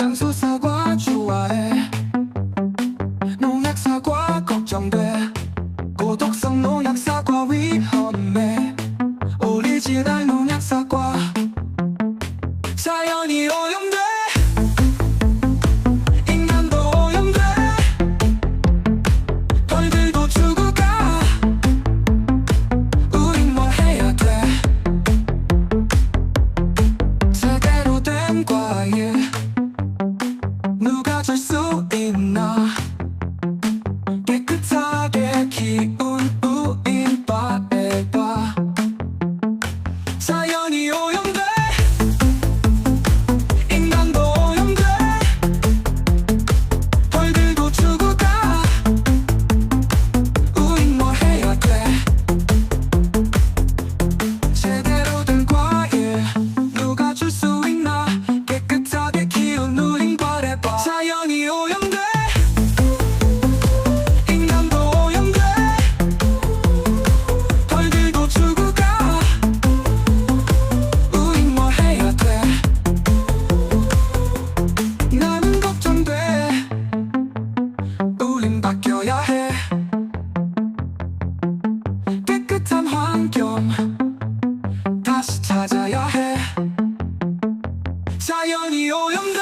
장수 사과 좋아해. 농약 사과 걱정돼. 고독성 농약 사과 위험해. 오리지널 농약 사과 찾을 수 있나? 깨끗하게 기운 자연이 오염돼.